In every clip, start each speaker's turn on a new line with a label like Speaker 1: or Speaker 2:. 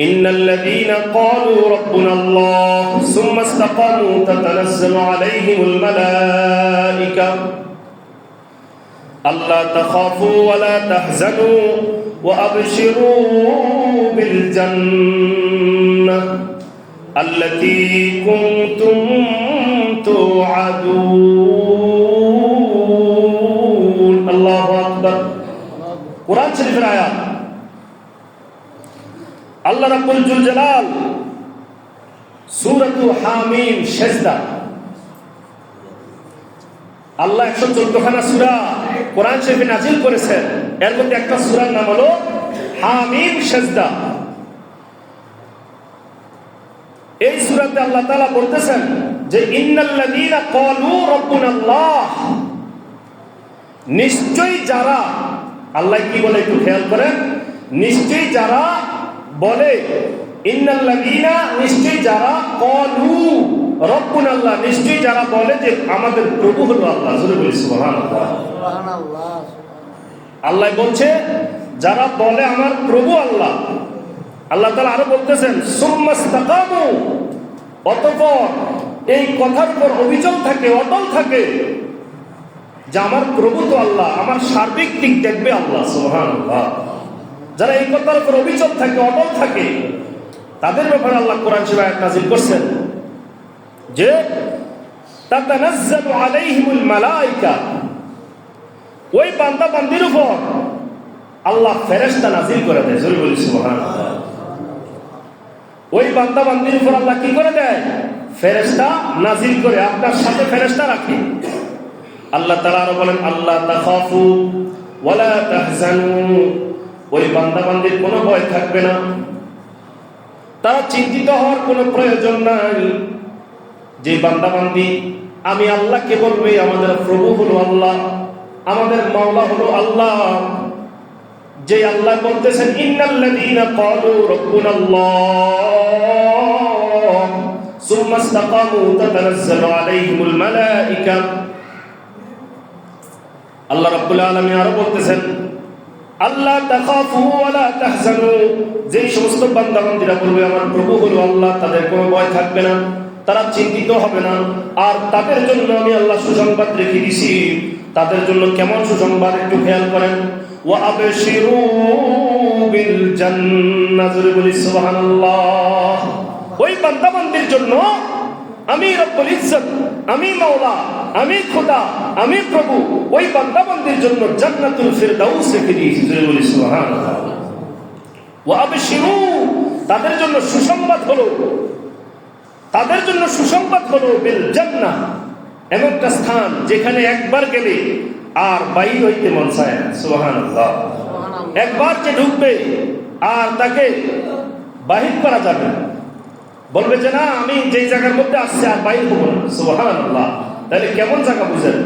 Speaker 1: إن الذين قالوا ربنا الله ثم استقاموا تتنزل عليهم الملائكة. ألا تخافوا ولا تحزنوا وأبشروا بالجنة التي كنتم توعدون. الله أكبر. قرآن شريف الآيات. আল্লাহ রাব্বুল জুল জালাল সূরাতু হামিম সেজদা। আল্লাহ একশো চোদ্দখানা সূরা কোরআন শরীফে নাজিল করেছেন। এর মধ্যে একটা সূরার নাম হলো হামিম সেজদা। এই সুরাতে আল্লাহ তাআলা বলতেছেন যে, ইন্নাল্লাযীনা ক্বালু রাব্বুনাল্লাহ। নিশ্চয়ই যারা, আল্লাহ কি বলে একটু খেয়াল করেন? নিশ্চয়ই যারা বলে ইন্নাল্লাযীনা নিশ্চয়ই যারা ক্বালু রাব্বুনাল্লাহ নিশ্চয়ই যারা বলে যে আমাদের প্রভু হলো আল্লাহ। সুবহানাল্লাহ। আল্লাহ বলছে যারা বলে আমার প্রভু আল্লাহ আল্লাহ তালা আরও বলতেছেন সুম্মাস্তাকামু অতঃপর এই কথার উপর অভিযোগ থাকে অটল থাকে যে আমার প্রভু তো আল্লাহ আমার সার্বিক দিক দেখবে আল্লাহ সুবহান যারা এই কথার উপর অভিযোগ থাকে, অটল থাকে, তাদের ব্যাপারে আল্লাহ কোরআন শিবায় নাজিল করছেন যে ওই উপর আল্লাহ ফেরেশতা করে দেয়। ওই উপর আল্লাহ কি করে দেয়? ফেরেশতা করে আপনার সাথে ফেরেশতা রাখে। আল্লাহ তাআলা বলেন আল্লাহ ওই বান্দা বান্দির কোনো ভয় থাকবে না। তারা চিন্তিত হওয়ার কোনো প্রয়োজন নাই। যে বান্দা বান্দি আমি আল্লাহকে বলবে, আমাদের প্রভু হলো আল্লাহ, আমাদের মাওলা হলো আল্লাহ। যে আল্লাহ বলতেছেন, ইন্নাল্লাযীনা ক্বালু রাব্বুনাল্লাহ, সুম্মা ইসতাকামু তাতানাজ্জালু আলাইহিমুল মালায়েকা আল্লাহ রাব্বুল আলামিন আরও বলতেছেন আল্লাহ যে সমস্ত বান্দা বান্দীরা বলবে, আমার প্রভু হলো আল্লাহ তাদের কোনো ভয় থাকবে না, তারা চিন্তিত হবে না। আর তাদের জন্য আমি আল্লাহ সুসংবাদ রেখে দিছি। তাদের জন্য কেমন সুসংবাদ একটু খেয়াল করেন। ওই জন্য আমি রব্বুল ইজ্জত, আমি মাওলা আমি খোদা আমি প্রভু। ওই বান্দা বান্দির জন্য জান্নাতুল ফিরদাউস রেখে দিয়েছি বলি সুবহানাল্লাহ। ওয়া আবশিরু তাদের জন্য সুসংবাদ হলো। তাদের জন্য সুসংবাদ হলো বিল জান্নাহ। এমন একটা স্থান যেখানে একবার গেলে আর বাইর হইতে মন চায় না। সুবহানাল্লাহ। একবার যে ঢুকবে আর তাকে বাহির করা যাবে বলবে যে না আমি যেই জায়গার মধ্যে আসছি আর বাইর হব না। সুবহানাল্লাহ। তাহলে কেমন জায়গা বুঝেন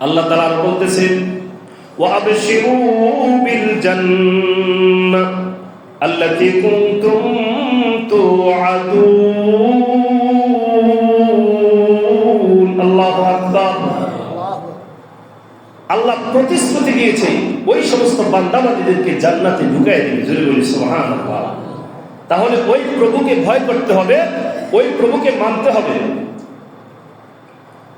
Speaker 1: আল্লাহ তাআলা আরো বলতেছেন ওয়া আবশিরু বিল জান্নাহ التي كنتم توعدون الله أكبر আল্লাহ প্রতিশ্রুতি দিয়েছে ওই সমস্ত বান্দাবাদীদেরকে জান্নাতে ঢুকাই দিবে জোরে বলি সুবহানাল্লাহ তাহলে ওই প্রভুকে ভয় করতে হবে ওই প্রভুকে মানতে হবে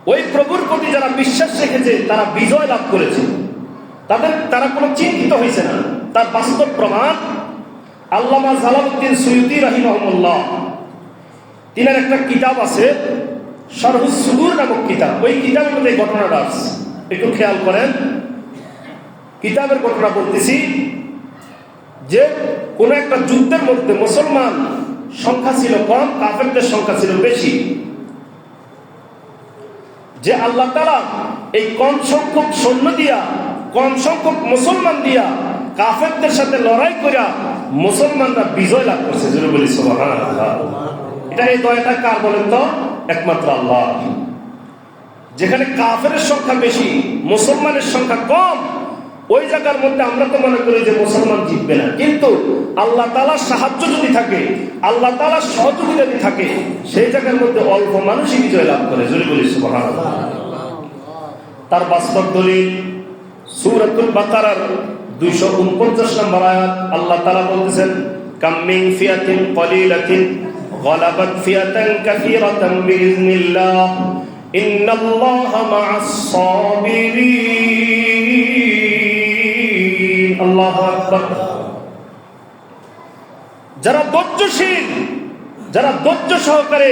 Speaker 1: ওই প্রভুর প্রতি যারা বিশ্বাস রেখেছে, তারা বিজয় লাভ করেছে। তাদের, তারা কোনো চিন্তিত হয়েছে না। তার বাস্তব প্রমাণ আল্লামা জালালউদ্দিন সৈয়দি রাহিমাহুল্লাহ তিনার একটা কিতাব আছে সরহুস সুদূর নামক কিতাব। ওই কিতাবের মধ্যে ঘটনাটা আছে একটু খেয়াল করেন। কিতাবের ঘটনা বলতেছি যে, কোন একটা যুদ্ধের মধ্যে মুসলমান সংখ্যা ছিল কম, কাফেরদের সংখ্যা ছিল বেশি। যে আল্লাহ তালা এই কম সংখ্যক সৈন্য দিয়া, কম সংখ্যক মুসলমান দিয়া কাফেরদের সাথে লড়াই করিয়া মুসলমানরা বিজয় লাভ করছে। এটা এই দয়াটা কার বলেন তো? একমাত্র আল্লাহ। যেখানে কাফের সংখ্যা বেশি, মুসলমানের সংখ্যা কম ওই জায়গার মধ্যে আমরা তো মনে করি যে মুসলমান জিতবে না। কিন্তু আল্লাহ তালার সাহায্য যদি থাকে, আল্লাহ তালার সহযোগিতা যদি থাকে, সেই জায়গার মধ্যে অল্প মানুষই বিজয় লাভ করে। জোরে বলি তার বাস্তব দলিল, সুরাতুল বাকারার দুইশো উনপঞ্চাশ নম্বর আয়াত, আল্লাহ তালা বলতেছেন, কামিং ফিয়াতিন কলিলাতিন গলাবাত ফিয়াতান কাসীরাতান বিইজনিল্লাহ ইন্নাল্লাহা মা'আস সাবিরিন আল্লাহ যারা দর্যশীল যারা দর্য সহকারে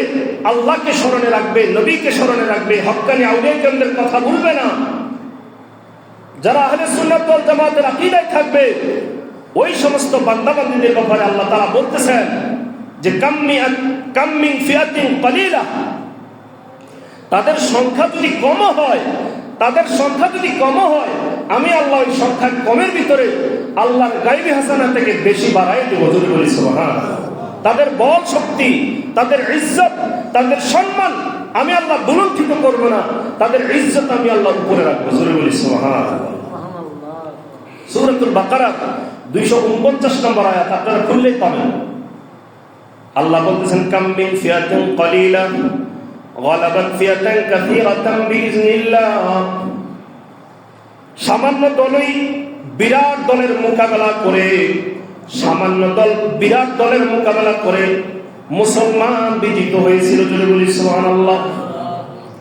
Speaker 1: আল্লাহকে স্মরণে রাখবে, নবীকে স্মরণে রাখবে, হকানি আউলিয়া কেন্দ্রের কথা ভুলবে না। যারা আহলে সুল্লাহ জামাতের আকিদায় থাকবে, ওই সমস্ত বান্দাবান্দিদের ব্যাপারে আল্লাহ তারা বলতেছেন যে তাদের সংখ্যা যদি কম হয়, তাদের সংখ্যা যদি কম হয় আমি আল্লাহ ওই সংখ্যা কমের ভিতরে আল্লাহর গাইবি হাসানা থেকে বেশি বাড়াই দেব। যদি বলি হ্যাঁ তাদের বল শক্তি তাদের ইজ্জত তাদের সম্মান আমি আল্লাহ বুলন্ঠিত করব না। তাদের ইজ্জত আমি আল্লাহ উপরে রাখব। জোরে বলি হ্যাঁ সুরতুল বাকারা দুইশো উনপঞ্চাশ নম্বর আয়াত আপনারা খুললেই পাবেন। আল্লাহ বলতেছেন কাম্মিন ফিয়াতেন কলিলা গলাবাত ফিয়াতেন কাসিরাতাম বিইজনিল্লাহ সামান্য দলই বিরাট দলের মোকাবেলা করে, সামান্য দল বিরাট দলের মোকাবেলা করে মুসলমান বিজিত হয়েছিল যদি বলি সুবহানাল্লাহ।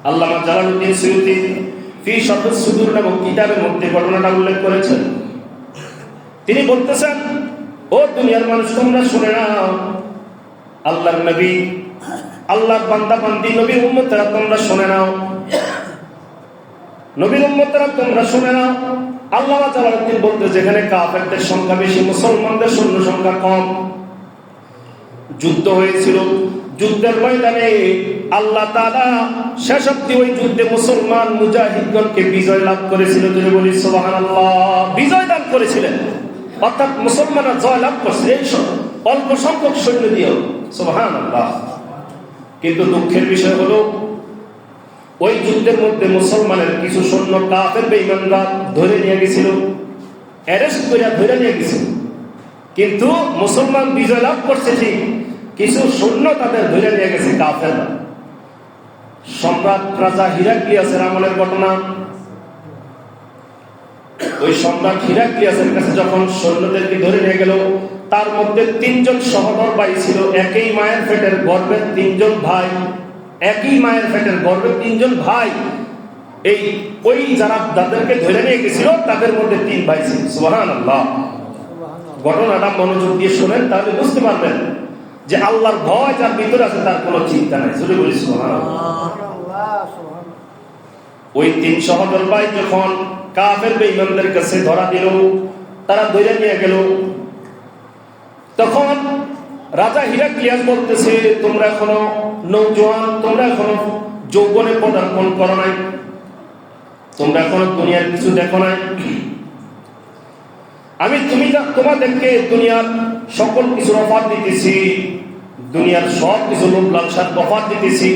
Speaker 1: আল্লামা জালালউদ্দিন সৈয়দী ফি শরহ সুদূর নামক কিতাবের মধ্যে ঘটনাটা উল্লেখ করেছেন। তিনি বলতেছেন, ও দুনিয়ার মানুষ, তোমরা শুনে নাও, আল্লাহর নবী, আল্লাহর বান্দা বান্দি নবীর উম্মতেরা তোমরা শুনে নাও আল্লাহ যেখানে সংখ্যা বেশি, মুসলমানদের সৈন্য সংখ্যা কম। যুদ্ধ হয়েছিল। যুদ্ধের ময়দানে আল্লাহ ওই যুদ্ধে মুসলমান মুজাহিদগণকে বিজয় লাভ করেছিল যদি বলি, সুবহানাল্লাহ। বিজয় দান করেছিলেন। অর্থাৎ মুসলমানরা জয় লাভ করছে। অল্প সংখ্যক সৈন্য দিয়েও, সুবহানাল্লাহ। কিন্তু দুঃখের বিষয় হলো ওই যুদ্ধের মধ্যে মুসলমানের কিছু সৈন্য কাফের বেঈমানরা ধরে নিয়ে গেছিল অ্যারেস্ট করে ধরে নিয়ে গেছিল। কিন্তু মুসলমান বিজয় লাভ করছে ঠিক, কিছু সৈন্য তাদের ধরে নিয়ে গেছে কাফেররা। সম্রাট রাজা হিরাক্লিয়াসের আমলের ঘটনা। ওই সম্রাট হিরাক্লিয়াসের কাছে যখন সৈন্যদেরকে ধরে নিয়ে গেল, তার মধ্যে তিনজন সহদর ভাই ছিল, একই মায়ের পেটের গর্বের তিনজন ভাই। একই মায়ের পেটের গর্বের তিনজন ভাই। এই ওই যারা যাদেরকে ধরে নিয়ে গেছিল তাদের মধ্যে তিন ভাই ছিল। সুবহান আল্লাহ ঘটনাটা মনোযোগ দিয়ে শোনেন তাহলে বুঝতে পারবেন যে আল্লাহর ভয় যার ভিতরে আছে তার কোনো চিন্তা নাই। শুধু বলি সুবহান ওই তিন সহদর ভাই যখন কাফের বেঈমানদের কাছে ধরা দিল তারা ধরে নিয়ে গেল। তখন রাজা হিরাক্লিয়াস বলতেছে, তোমরা এখনও নৌজওয়ান তোমরা এখনও যৌবনে পদার্পণ করো নাই। তোমরা এখনও দুনিয়ার কিছু দেখো নাই। আমি তুমি তোমাদেরকে দুনিয়ার সকল কিছুর অফার দিতেছি। দুনিয়ার সব কিছু লোভ, লালসার অফার দিতেছি।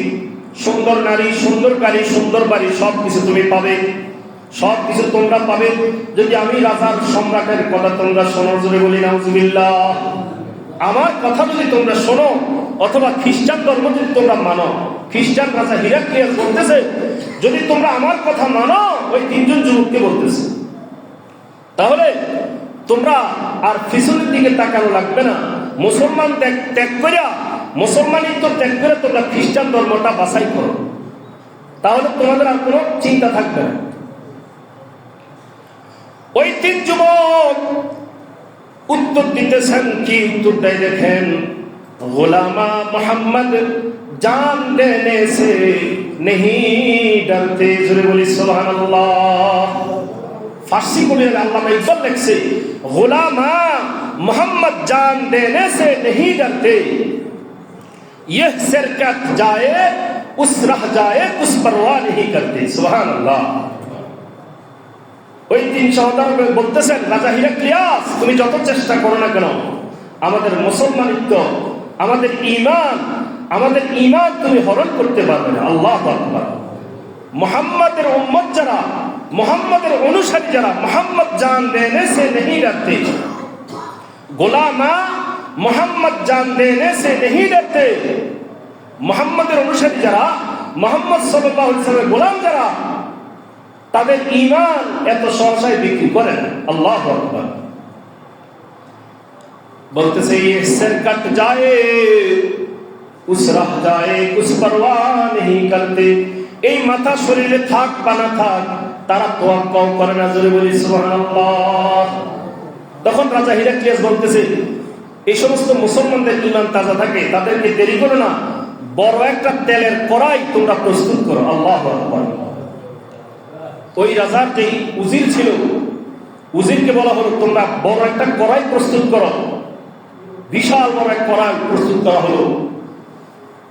Speaker 1: সুন্দর নারী, সুন্দর গাড়ি, সুন্দর বাড়ি, সব কিছু তুমি পাবে। সব কিছু তোমরা পাবে। যদি আমি রাজার সম্রাটের কথা তোমরা শোনো, জোরে বলি, নাউজুবিল্লাহ। আমার কথা যদি তোমরা শোনো, অথবা খ্রিস্টান ধর্ম যদি তোমরা মানো, খ্রিস্টান রাজা হিরাক্লিয়াস বলতেছে, যদি তোমরা আমার কথা মানো, ওই তিনজন যুবককে বলতেছে। তাহলে তোমরা আর পিছনের দিকে তাকানো লাগবে না। মুসলমান ত্যাগ ত্যাগ করিয়া মুসলমানিত্ব ত্যাগ করে তোমরা খ্রিস্টান ধর্মটা বাছাই করো। তাহলে তোমাদের আর কোনো চিন্তা থাকবে না। ওই তিন যুবক উত্তর দিতেছেন কি উত্তরটাই দেখেন غلامہ محمد جان دینے سے نہیں ڈرتے۔ ذرے بولی سبحان اللہ فارسی کو بھی اللہ میں اقبال لکھ سے۔ غلامہ محمد جان دینے سے نہیں ڈرتے۔ یہ سرکت جائے، اس رہ جائے، اس پرواہ نہیں کرتے۔ سبحان اللہ ওই তিন সহদার বলতেছেন, রাজা হিরাক্লিয়াস, তুমি যত চেষ্টা করো না কেন, আমাদের মুসলমানিত্ব, আমাদের ইমান আমাদের ইমান তুমি হরণ করতে পারবে না। আল্লাহ মোহাম্মদের উম্মত যারা, মোহাম্মদের অনুসারী যারা, মোহাম্মদ জান দেনে সে নেই ডাকতে গোলামা মোহাম্মদ জান দেনে সে নেই ডাকতে মোহাম্মদের অনুসারী যারা, মোহাম্মদ সাল্লামের গোলাম যারা তাদের ইমান এত সহসায় বিক্রি করে না আল্লাহ আকবার বলতেছে ये सिर कट जाए उस रह जाए कुछ परवाह नहीं करते এই মাথা শরীরে থাক বা না থাক তারা তোয়াক্কাও করে না জোরে বলি সুবহানাল্লাহ তখন রাজা হিরাক্লিয়াস বলতেছে এই সমস্ত মুসলমানদের ইমান তাজা থাকে তাদেরকে দেরি করো না বড় একটা তেলের কড়াই তোমরা প্রস্তুত করো আল্লাহ আকবার ওই রাজার যেই উজির ছিল। উজিরকে বলা হলো, তোমরা বড় একটা কড়াই প্রস্তুত করো। বিশাল বড় এক কড়াই প্রস্তুত করা হলো।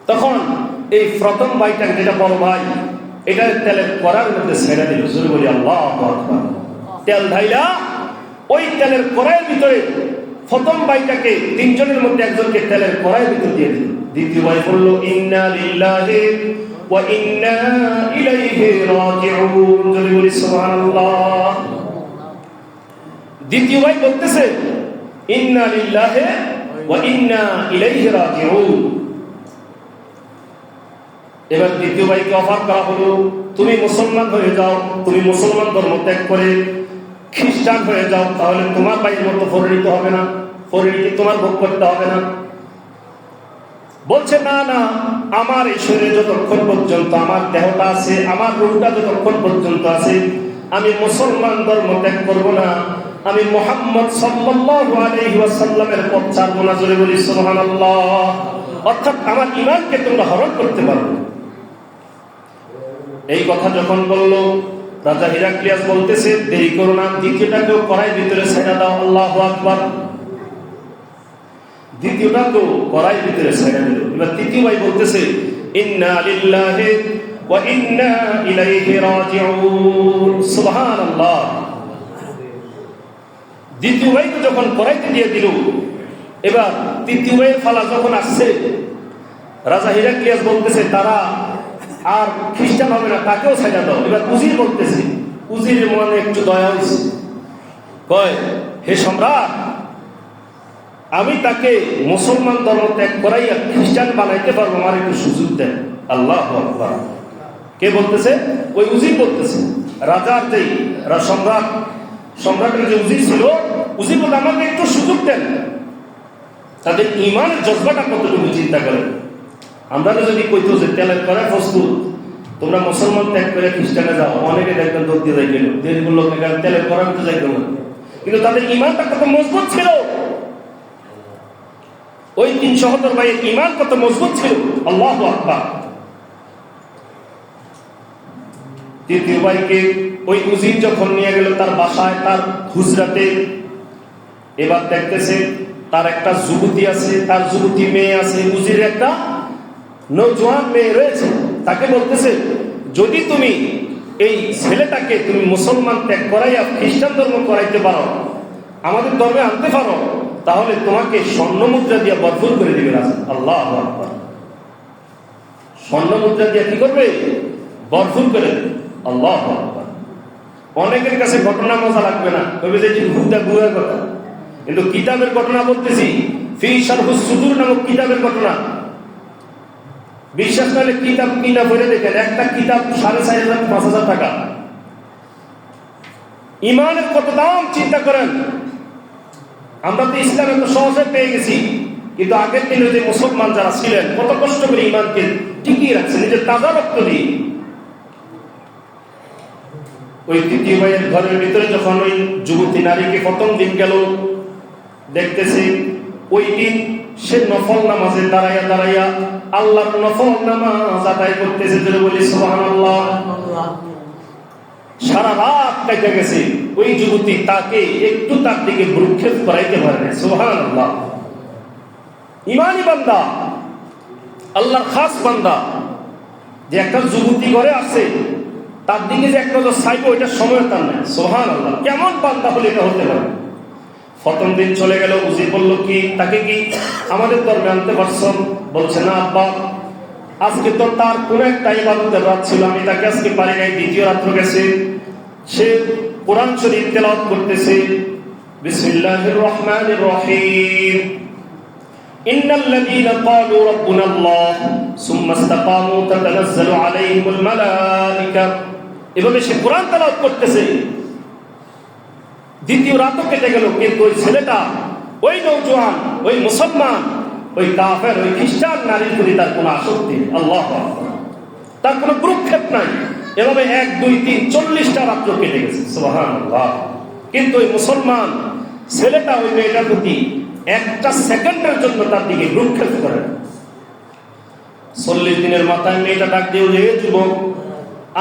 Speaker 1: তখন এই প্রথম ভাইটা, যেটা বড় ভাই, এটা তেলের কড়ার মধ্যে ছেড়ে দিল। শুরু বলি, আল্লাহ। তেল ঢাইলা, ওই তেলের কড়াইয়ের ভিতরে প্রথম ভাইটাকে, তিনজনের মধ্যে একজনকে তেলের কড়াইয়ের ভিতর দিয়ে দিল। দ্বিতীয় ভাই বলল, ইন্না লিল্লাহি ওয়া ইন্না ইলাইহি রাজিউন এবার দ্বিতীয় ভাইকে অফার করা হলো, তুমি মুসলমান হয়ে যাও, তুমি মুসলমান ধর্ম ত্যাগ করে খ্রিস্টান হয়ে যাও, তাহলে তোমার ভাইয়ের মতো পরিণত হবে না পরিণতি তোমার ভোগ করতে হবে না। বলছে, না না, আমার এই শরীরে যতক্ষণ পর্যন্ত আমার দেহটা আছে, আমার রূপটা যতক্ষণ পর্যন্ত আছে, আমি মুসলমান ধর্ম ত্যাগ করব না। আমি মোহাম্মদ ওয়াসাল্লামের পথ ছাড়বো না, জোরে বলি, সুবহানাল্লাহ। অর্থাৎ আমার ইমানকে তোমরা হরণ করতে পারবে এই কথা যখন বলল, রাজা হিরাক্লিয়াস বলতেছে, দেরি করো না, দ্বিতীয়টাকেও কড়াই ভিতরে সেটা দাও, আল্লাহ আকবার। দ্বিতীয়টাকেও কড়াই ভিতরে এবার তৃতীয় ভাই বলতেছে, ইন্না লিল্লাহি ওয়া ইন্না ইলাইহি রাজিউন। সুবহানাল্লাহ। দ্বিতীয় ভাইকে যখন কড়াইতে দিয়ে দিল, এবার তৃতীয় ভাইয়ের ফালা যখন আসছে, রাজা হিরাক্লিয়াস বলতেছে, তারা আর খ্রিস্টান হবে না, তাকেও সাজা দাও। এবার উজির বলতেছে উজির মনে একটু দয়া হয়েছে কয়, হে সম্রাট আমি তাকে মুসলমান ধর্ম ত্যাগ করাইয়া খ্রিস্টান বানাইতে পারব, আমার একটু সুযোগ দেন। আল্লাহ কে বলতেছে? ওই উজির বলতেছে। রাজার রা- সম্রাট, সম্রাটের যে উজির ছিল, উজির বলতে আমাকে একটু সুযোগ দেন। তাদের ইমানের জজবাটা কতটুকু চিন্তা করেন? আমরা যদি কইতো যে তেলের করে প্রস্তুত, তোমরা মুসলমান ত্যাগ করে খ্রিস্টানে যাও, অনেকে দেখবেন দোষ দিয়ে যাই গেল লোক তেলের করা তো যাই কিন্তু তাদের ইমানটা কত মজবুত ছিল। ওই তিন সহদর ভাইয়ের ইমান কত মজবুত ছিল? আল্লাহ আকবার। তৃতীয় ভাইকে ওই উজির যখন নিয়ে গেল তার বাসায়, তার হুজরাতে এবার দেখতেছে তার একটা যুবতী আছে, তার যুবতী মেয়ে আছে উজির একটা নৌজোয়ান মেয়ে রয়েছে। তাকে বলতেছে, যদি তুমি এই ছেলেটাকে তুমি মুসলমান ত্যাগ করাইয়া খ্রিস্টান ধর্ম করাইতে পারো, আমাদের ধর্মে আনতে পারো তাহলে তোমাকে স্বর্ণ মুদ্রা দিয়ে বদল করে দিবে আল্লাহ স্বর্ণ মুদ্রা দিয়ে কি করবে? বরফুল করে। আল্লাহ অনেকের কাছে ঘটনা মজা লাগবে না। কবে যে ঘুরতে ঘুরের কথা। কিন্তু কিতাবের ঘটনা বলতেছি, ফি সারহুস সুদূর নামক কিতাবের ঘটনা। বিশ্বাস করলে কিতাব কিনা বলে দেখেন, একটা কিতাব সাড়ে চার হাজার, পাঁচ হাজার টাকা। ইমানের কত দাম, চিন্তা করেন। আমরা তো ইসলাম এত সহজে পেয়ে গেছি কিন্তু আগের দিনে যে মুসলমান যারা ছিলেন কত কষ্ট করে ইমানকে টিকিয়ে রাখছে নিজের তাজা রক্ত দিয়ে। ওই তৃতীয় ভাইয়ের ঘরের ভিতরে যখন ওই যুবতী নারীকে প্রথম দিন গেল দেখতেছে ওই দিন সে নফল নামাজে দাঁড়াইয়া দাঁড়াইয়া আল্লাহর নফল নামাজ আদায় করতেছে বলি সুবহানাল্লাহ। সারা রাত কেটে গেছে। ওই যুবতী তাকে একটু তার দিকে ভ্রুক্ষেপ করাইতে পারে না সুবহানাল্লাহ। ইমানি বান্দা, আল্লাহর খাস বান্দা, যে একটা যুবতী ঘরে আছে, তার দিকে যে একটা চাইব, ওইটার সময় তার নাই। সোহান আল্লাহ কেমন বান্দা হলে এটা হতে পারে? প্রথম দিন চলে গেল, উজি বলল, কি, তাকে কি আমাদের ধর্মে আনতে পারছ? বলছে, না, আব্বা। আজকে তো তার কোন একটা ইবাদতের রাত ছিল, আমি তাকে আজকে পারি নাই, দ্বিতীয় রাত্র গেছে। সে কোরআন শরীফ তেলাওয়াত করতেছে। বিসমিল্লাহির রহমানির রহিম। ইন্নাল্লাযীনা ক্বালু রাব্বুনাল্লাহ, সুম্মা ইসতাকামু তাতানাযযালু আলাইহিমুল মালায়েকা এভাবে সে কোরআন তেলাওয়াত করতেছে। দ্বিতীয় রাতও কেটে গেল, কিন্তু ওই ছেলেটা, ওই নৌজোয়ান ওই মুসলমান, ওই কাফের, ওই খ্রিস্টান নারীর প্রতি তার কোনো আসক্তি আল্লাহ তার কোনো কুরুক্ষেপ নাই। এভাবে এক, দুই, তিন, চল্লিশটা রাত্র কেটে গেছে। সুবাহান কিন্তু ওই মুসলমান ছেলেটা, ওই মেয়েটার প্রতি একটা সেকেন্ডের জন্য তার দিকে গ্রুপক্ষেপ করে। চল্লিশ দিনের মাথায় মেয়েটা ডাক দিয়ে যে যুবক,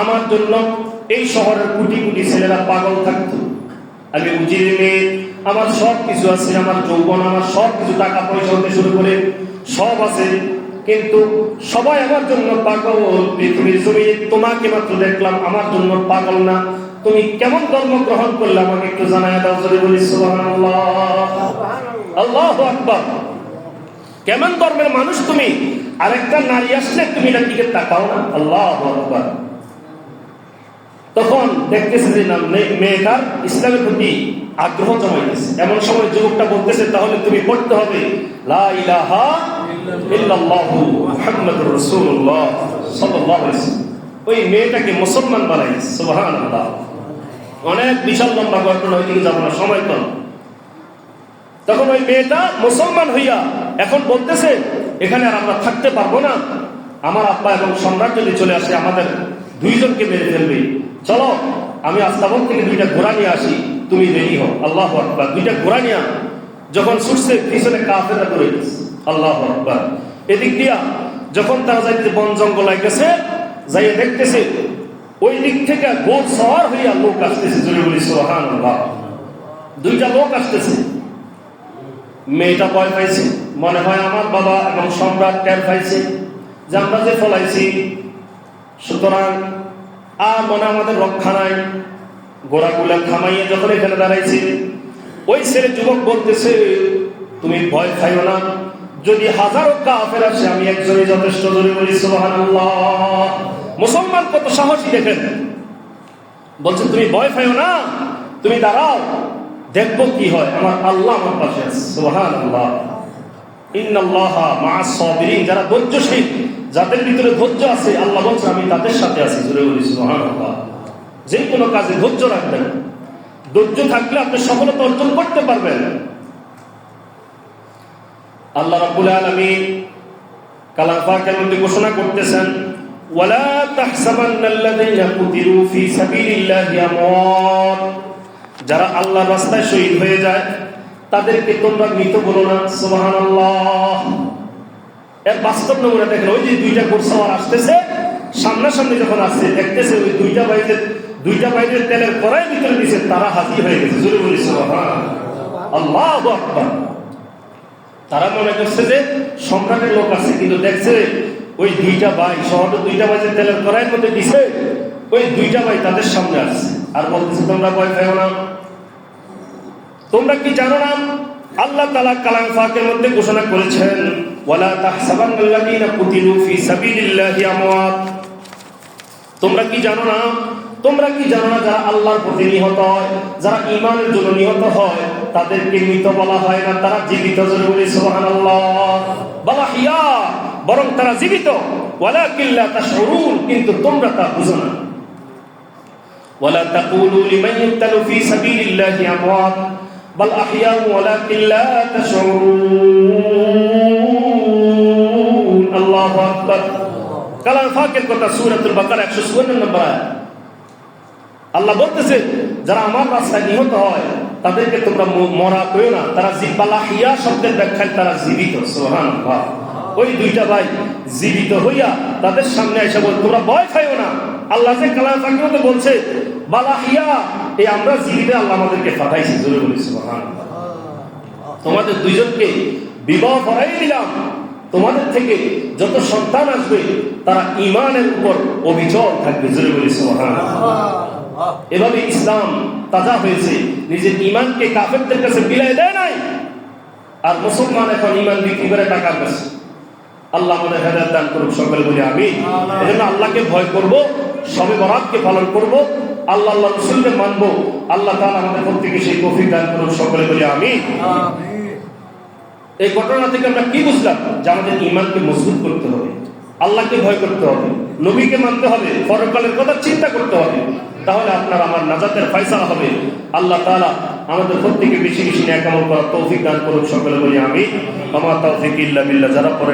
Speaker 1: আমার জন্য এই শহরের কোটি কোটি ছেলেরা পাগল থাকতো। আমি উজির মেয়ে, আমার সব কিছু আছে, আমার যৌবন, আমার সব কিছু, টাকা পয়সা হতে শুরু করে সব আছে। কিন্তু সবাই আমার জন্য পাগল। পৃথিবীর জমিনে তোমাকে মাত্র দেখলাম আমার জন্য পাগল না। তুমি কেমন ধর্ম গ্রহণ করলে আমাকে একটু জানাই দাও যদি বলি আল্লাহু আকবার। কেমন ধর্মের মানুষ তুমি? আরেকটা নারী আসলে তুমি এটার দিকে তাকাও না। আল্লাহ আকবার। তখন দেখতেছে যে না মেয়েটার ইসলামের প্রতি আগ্রহ জমাইতেছে। এমন সময় যুবকটা বলতেছে তাহলে তুমি পড়তে হবে। লা ইলাহা তখন ওই মেয়েটা মুসলমান হইয়া এখন বলতেছে, এখানে আমরা থাকতে পারব না। আমার আব্বা এবং সম্রাট যদি চলে আসে, আমাদের দুইজনকে মেরে ফেলবে। চলো, আমি আস্তাবল থেকে দুইটা ঘোড়া নিয়ে আসি, তুমি রেডি হও। আল্লাহ দুইটা ঘোড়া নিয়ে। যখন ছুটছে, পিছনে কাফেরা করে গেছে আল্লাহ আকবার। এদিক দিয়া যখন তারা যাইতে বন জঙ্গল গেছে যাইয়ে দেখতেছে ওই দিক থেকে গোল সওয়ার হইয়া লোক আসতেছে, জোরে বলি সোহান দুইটা লোক আসতেছে। মেয়েটা ভয় পাইছে, মনে হয় আমার বাবা এবং সম্রাট টের পাইছে যে আমরা যে ফলাইছি। সুতরাং, আর মনে আমাদের রক্ষা নাই। গোড়াগুলা থামাইয়ে যখন এখানে দাঁড়াইছি, ওই ছেলে যুবক বলতেছে, তুমি ভয় খাইও না যদি হাজারো কাফের আসে আমি একজনই যথেষ্ট ধরে বলি, সুবহানাল্লাহ। মুসলমান কত সাহসী দেখেন? বলছেন, তুমি ভয় পাইও না, তুমি দাঁড়াও, দেখব কি হয়। আমার আল্লাহ আমার পাশে আছে, সুবহানাল্লাহ। ইন্নাল্লাহা মা'আস সাবিরিন, যারা ধৈর্যশীল, যাদের ভিতরে ধৈর্য আছে, আল্লাহ বলছে আমি তাদের সাথে আছি, জোরে বলি, সুবহানাল্লাহ। যে কোনো কাজে ধৈর্য রাখবেন। ধৈর্য থাকলে আপনি সফলতা অর্জন করতে পারবেন। আল্লাহ রাব্বুল আলামিন কালাম পাকের মধ্যে ঘোষণা করতেছেন, ওয়ালা তাহসাবান্নাল্লাযীনা কুতিলু ফি সাবিলিল্লাহি আমওয়াত। যারা আল্লাহর রাস্তায় শহীদ হয়ে যায়, তাদেরকে তোমরা মৃত বলো না, সুবহানাল্লাহ। এর বাস্তব নমুনা দেখেন, ওই যে দুইটা ঘোড়সাওয়ার আসতেছে, সামনাসামনি যখন আসছে, দেখতেছে ওই দুইটা বাইরে দুইটা বাইরের তেলের কড়াই ভিতরে দিছে তারা হাজির হয়ে গেছে। জোরে বলি সুবহান আল্লাহ আকবার। তারা মনে করছে যে সম্রাটের লোক আছে, কিন্তু দেখছে ওই দুইটা ভাই শহরের দুইটা ভাই যে তেলের কড়াইয়ের মধ্যে দিছে, ওই দুইটা ভাই তাদের সামনে আসছে। আর বলতেছে, তোমরা ভয় পাইও না। তোমরা কি জানো না, আল্লাহ তালা কালাম ফাকের মধ্যে ঘোষণা করেছেন, ওয়ালা তাহসাবান্নাল্লাযীনা কুতিলু ফি সাবিলিল্লাহি আমওয়াত। তোমরা কি জানো না, তোমরা কি জানো না যারা আল্লাহর প্রতি নিহত হয়, যারা ইমানের জন্য নিহত হয় তাদেরকে মৃত বলা হয় না তারা জীবিত জোরে বলি সুবহানাল্লাহ বলা হিয়া বরং তারা জীবিত ওয়ালাকিন লা তাশউরুন কিন্তু তোমরা তা বুঝো না ولا تقولوا لمن يقتل في سبيل الله أموات بل أحياء ولكن لا تشعرون الله أكبر কালাম ফাকের কথা সূরাতুল বাকারা 154 নম্বর আয়াত আল্লাহ বলতেছে যারা আমার রাস্তায় নিহত হয় তাদেরকে তোমরা মরা কইও না। তারা জিব্বালা হিয়া শব্দের ব্যাখ্যায় তারা জীবিত, সুবহানাল্লাহ। ওই দুইটা ভাই জীবিত হইয়া তাদের সামনে এসে বল, তোমরা ভয় খাইও না। আল্লাহ যে কালাম ফাকের তো বলছে বালা হিয়া এই আমরা জীবিত, আল্লাহ আমাদেরকে পাঠাইছি। জোরে বলি, সুবহানাল্লাহ। তোমাদের দুইজনকে বিবাহ করাই দিলাম। তোমাদের থেকে যত সন্তান আসবে, তারা ইমানের উপর অবিচল থাকবে। জোরে বলি, সুবহানাল্লাহ। এভাবে ইসলাম তাজা হয়েছে নিজের ইমানকে কাফেরদের কাছে বিলাই দেয় নাই আর মুসলমান এখন ইমান বিক্রি করে টাকার কাছে। আল্লাহ আমাদের হেদায়ত দান করুক সকলে বলি আমি এজন্য আল্লাহকে ভয় করব সবে বরাতকে পালন করব আল্লাহ আল্লাহ রসুলকে মানব আল্লাহ তাআলা আমাদের প্রত্যেকে সেই কফিক দান করুক সকলে বলি আমি এই ঘটনা থেকে আমরা কি বুঝলাম? যে আমাদের ইমানকে মজবুত করতে হবে আল্লাহকে ভয় করতে হবে নবীকে মানতে হবে পরকালের কথা চিন্তা করতে হবে। তাহলে আপনার আমার নাজাতের ফয়সালা হবে। আল্লাহ তালা আমাদের প্রত্যেকে বেশি বেশি ন্যায় কামল করার তৌফিক দান করুন সকলে বলি আমি আমার তৌফিক ইল্লা যারা পরে